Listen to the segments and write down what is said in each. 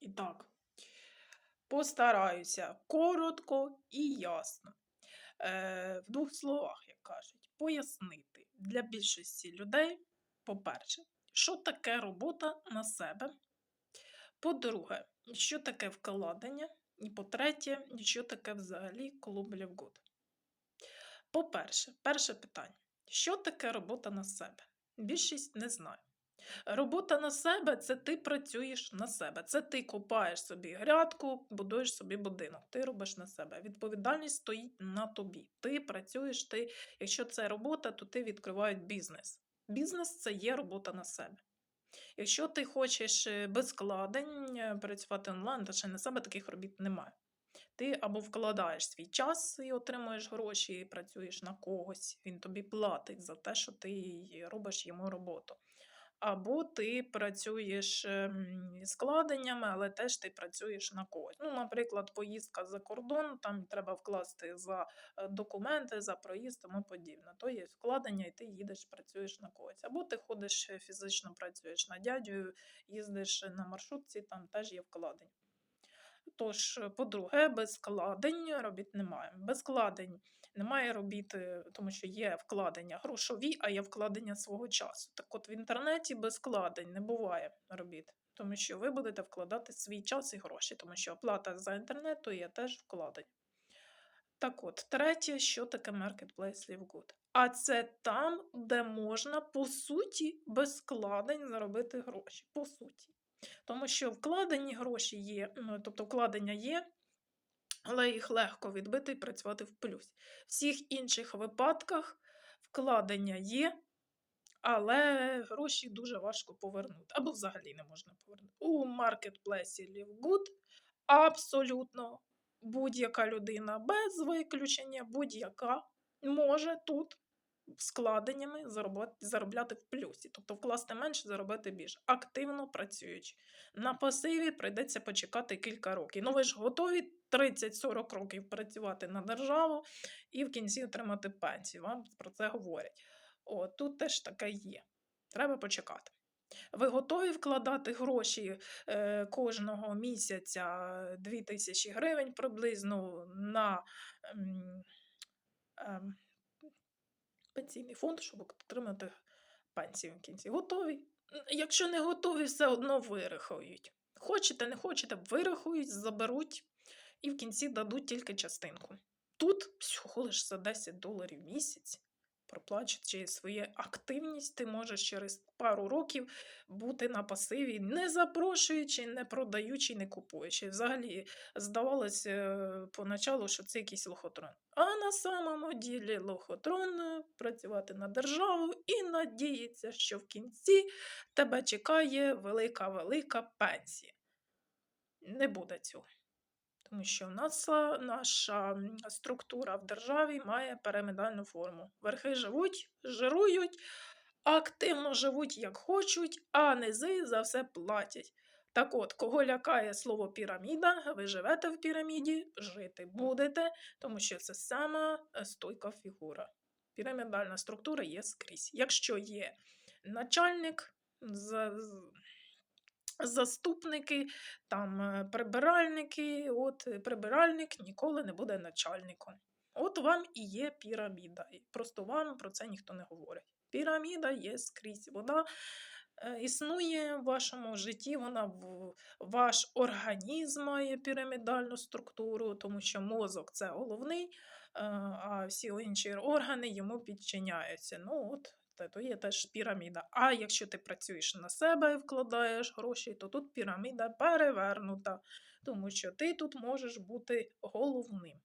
І так, постараюся коротко і ясно. Е, в двох словах, як кажуть, пояснити для більшості людей, по-перше, що таке робота на себе. По-друге, що таке вкладення. І по-третє, що таке взагалі клуб Лівгуд. По-перше, перше питання: що таке робота на себе? Більшість не знає. Робота на себе це ти працюєш на себе. Це ти купаєш собі грядку, будуєш собі будинок. Ти робиш на себе. Відповідальність стоїть на тобі. Ти працюєш, ти, якщо це робота, то ти відкриваєш бізнес. Бізнес це є робота на себе. Якщо ти хочеш е, без складень е, працювати онлайн, то ще на себе таких робіт немає. Ти або вкладаєш свій час і отримуєш гроші, і працюєш на когось, він тобі платить за те, що ти робиш йому роботу. Або ти працюєш ем, складеннями, але теж ти працюєш на когось. Ну, наприклад, поїздка за кордон, там треба вкласти за е, документи, за проїзд, тому подібне. То є вкладення, і ти їдеш, працюєш на когось. Або ти ходиш е, фізично працюєш на дядю, їздиш на маршрутці, там теж є вкладення. Тож, е, по-друге, без складень робіт немає. Без складень немає робіт, е, тому що є вкладення грошові, а є вкладення свого часу. Так от в інтернеті без складень не буває робіт, тому що ви будете вкладати свій час і гроші, тому що оплата за інтернет то є теж вкладення. Так от, третє, що таке Marketplace LiveGood? А це там, де можна, по суті, без складень заробити гроші. По суті. Тому що вкладені гроші є, ну, тобто вкладення є, але їх легко відбити і працювати в плюс. В всіх інших випадках вкладення є, але гроші дуже важко повернути. Або взагалі не можна повернути. У маркетплейсі LiveGood абсолютно будь-яка людина без виключення, будь-яка може тут складеннями заробляти в плюсі, тобто вкласти менше, заробити більше. Активно працюючи. На пасиві прийдеться почекати кілька років. Ну ви ж готові 30-40 років працювати на державу і в кінці отримати пенсію. Вам про це говорять. О, тут теж таке є. Треба почекати. Ви готові вкладати гроші е, кожного місяця 2000 гривень приблизно на. Ем, ем, пенсійний фонд, щоб отримати пенсію в кінці. Готові? Якщо не готові, все одно вирахують. Хочете, не хочете, вирахують, заберуть і в кінці дадуть тільки частинку. Тут всього лише за 10 доларів в місяць проплачуючи свою активність, ти можеш через пару років бути на пасиві, не запрошуючи, не продаючи, не купуючи. Взагалі, здавалося е, поначалу, що це якийсь лохотрон. А на самому ділі лохотрон е, працювати на державу і надіється, що в кінці тебе чекає велика-велика пенсія. Не буде цього. Тому що у нас наша структура в державі має пірамідальну форму. Верхи живуть, жирують, активно живуть, як хочуть, а низи за все платять. Так от, кого лякає слово піраміда, ви живете в піраміді, жити будете, тому що це сама е, стойка фігура. Пірамідальна структура є скрізь. Якщо є начальник, заступники, там е, прибиральники, от е, прибиральник ніколи не буде начальником. От вам і є піраміда. Просто вам про це ніхто не говорить. Піраміда є скрізь. Вона е, існує в вашому житті, вона в ваш організм має пірамідальну структуру, тому що мозок це головний, а всі інші органи йому підчиняються. Ну, от то є теж піраміда. А якщо ти працюєш на себе і вкладаєш гроші, то тут піраміда перевернута, тому що ти тут можеш бути головним.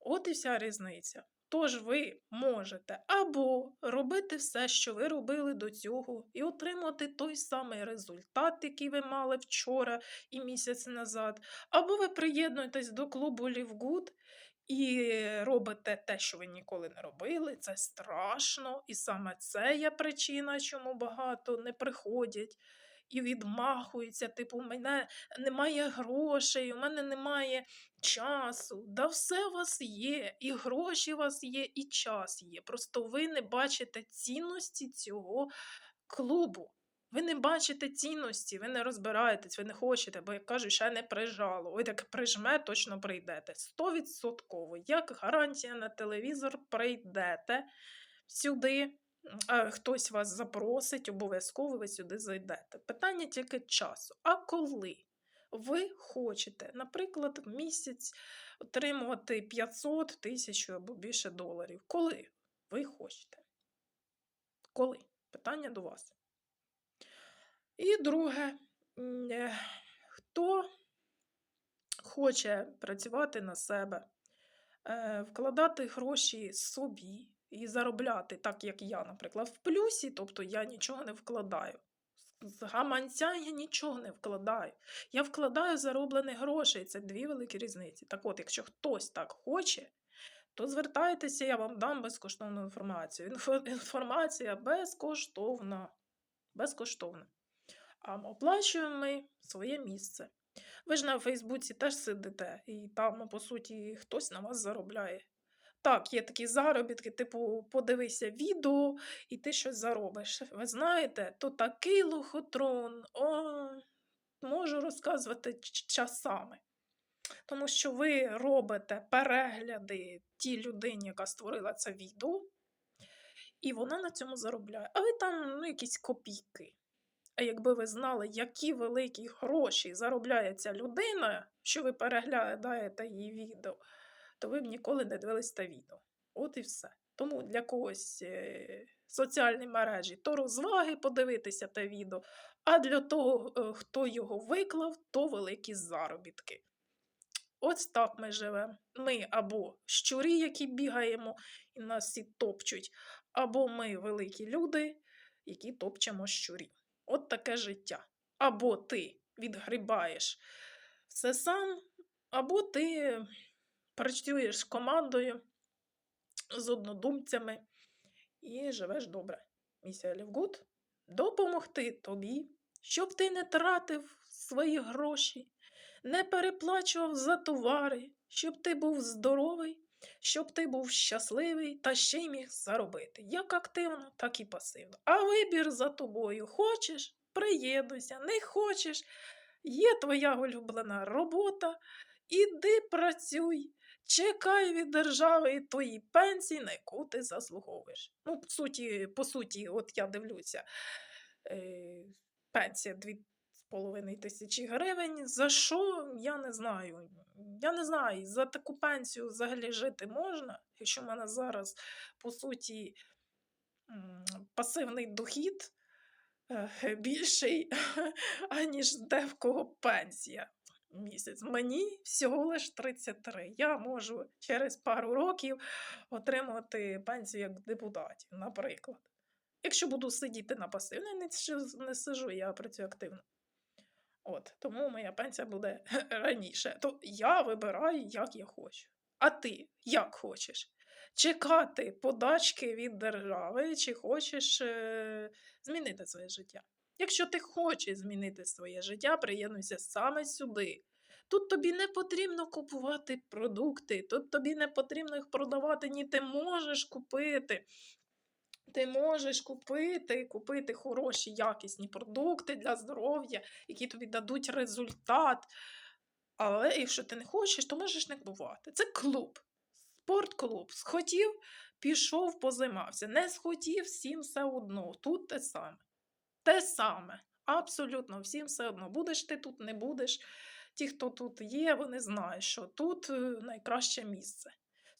От і вся різниця. Тож ви можете або робити все, що ви робили до цього, і отримати той самий результат, який ви мали вчора і місяць назад, або ви приєднуєтесь до клубу LiveGood і робите те, що ви ніколи не робили, це страшно. І саме це є причина, чому багато не приходять і відмахуються. Типу, у мене немає грошей, у мене немає часу. Да все у вас є, і гроші у вас є, і час є. Просто ви не бачите цінності цього клубу. Ви не бачите цінності, ви не розбираєтесь, ви не хочете, бо як кажуть, ще не прижало. Ой, так прижме, точно прийдете. Стовідсотково. Як гарантія на телевізор прийдете сюди, хтось вас запросить, обов'язково ви сюди зайдете. Питання тільки часу. А коли ви хочете, наприклад, в місяць отримувати 500 тисяч або більше доларів? Коли ви хочете? Коли? Питання до вас. І друге, е, хто хоче працювати на себе, е, вкладати гроші собі і заробляти, так як я, наприклад, в плюсі, тобто я нічого не вкладаю. З гаманця я нічого не вкладаю. Я вкладаю зароблені гроші. Це дві великі різниці. Так от, якщо хтось так хоче, то звертайтеся, я вам дам безкоштовну інформацію. Інформація безкоштовна. Безкоштовна. А оплачуємо ми своє місце. Ви ж на Фейсбуці теж сидите, і там, по суті, хтось на вас заробляє. Так, є такі заробітки, типу, подивися відео, і ти щось заробиш. Ви знаєте, то такий лохотрон, о, можу розказувати часами. Тому що ви робите перегляди тій людині, яка створила це відео, і вона на цьому заробляє. А ви там ну, якісь копійки. А якби ви знали, які великі гроші заробляє ця людина, що ви переглядаєте її відео, то ви б ніколи не дивились те відео. От і все. Тому для когось е, соціальні мережі то розваги подивитися те відео, а для того, е, хто його виклав, то великі заробітки. Ось так ми живемо. Ми або щурі, які бігаємо і нас всі топчуть, або ми великі люди, які топчемо щурів. От таке життя. Або ти відгрібаєш все сам, або ти працюєш з командою, з однодумцями і живеш добре. Місія Лівгуд допомогти тобі, щоб ти не тратив свої гроші, не переплачував за товари, щоб ти був здоровий, щоб ти був щасливий та ще й міг заробити, як активно, так і пасивно. А вибір за тобою хочеш, приєднуйся, не хочеш. Є твоя улюблена робота, іди працюй, чекай від держави твої пенсії, на яку ти заслуговуєш. Ну, по суті, по суті, от я дивлюся, е, пенсія 2,5 тисячі гривень. За що? Я не знаю. Я не знаю, за таку пенсію взагалі жити можна, якщо в мене зараз, по суті, пасивний дохід е, більший, аніж де в кого пенсія місяць. Мені всього лиш 33. Я можу через пару років отримувати пенсію як депутатів, наприклад. Якщо буду сидіти на пасивній, не, не сижу, я працюю активно. От, тому моя пенсія буде раніше. То я вибираю, як я хочу. А ти як хочеш? Чекати подачки від держави, чи хочеш е, змінити своє життя? Якщо ти хочеш змінити своє життя, приєднуйся саме сюди. Тут тобі не потрібно купувати продукти, тут тобі не потрібно їх продавати, ні ти можеш купити. Ти можеш купити, купити хороші якісні продукти для здоров'я, які тобі дадуть результат. Але якщо ти не хочеш, то можеш не купувати. Це клуб, спортклуб. Схотів, пішов, позаймався. Не схотів, всім все одно. Тут те саме. Те саме. Абсолютно, всім все одно. Будеш ти тут, не будеш. Ті, хто тут є, вони знають, що тут е, найкраще місце.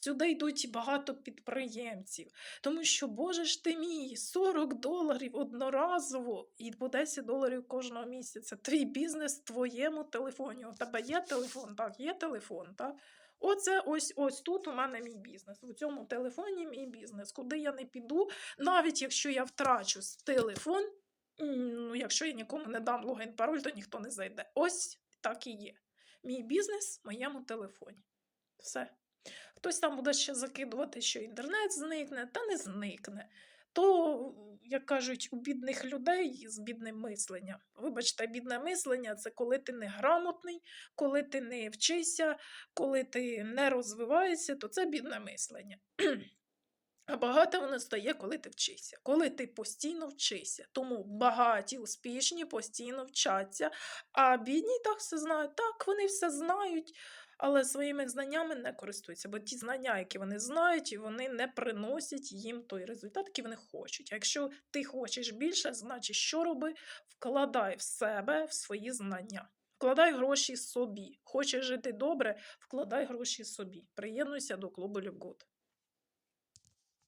Сюди йдуть багато підприємців, тому що, боже ж ти мій, 40 доларів одноразово і по 10 доларів кожного місяця. Твій бізнес в твоєму телефоні. У тебе є телефон? Так, є телефон, так? Оце ось ось тут у мене мій бізнес. У цьому телефоні мій бізнес. Куди я не піду, навіть якщо я втрачу телефон, ну, якщо я нікому не дам логін пароль, то ніхто не зайде. Ось так і є. Мій бізнес в моєму телефоні. Все. Хтось там буде ще закидувати, що інтернет зникне, та не зникне. То, як кажуть, у бідних людей з бідним мисленням. Вибачте, бідне мислення це коли ти не грамотний, коли ти не вчишся, коли ти не розвиваєшся, то це бідне мислення. А багато воно стає, коли ти вчишся, коли ти постійно вчишся. Тому багаті, успішні постійно вчаться, а бідні так все знають. Так, вони все знають, але своїми знаннями не користуються, бо ті знання, які вони знають, вони не приносять їм той результат, який вони хочуть. А якщо ти хочеш більше, значить, що роби? Вкладай в себе, в свої знання. Вкладай гроші собі. Хочеш жити добре, вкладай гроші собі. Приєднуйся до клубу Любгуд.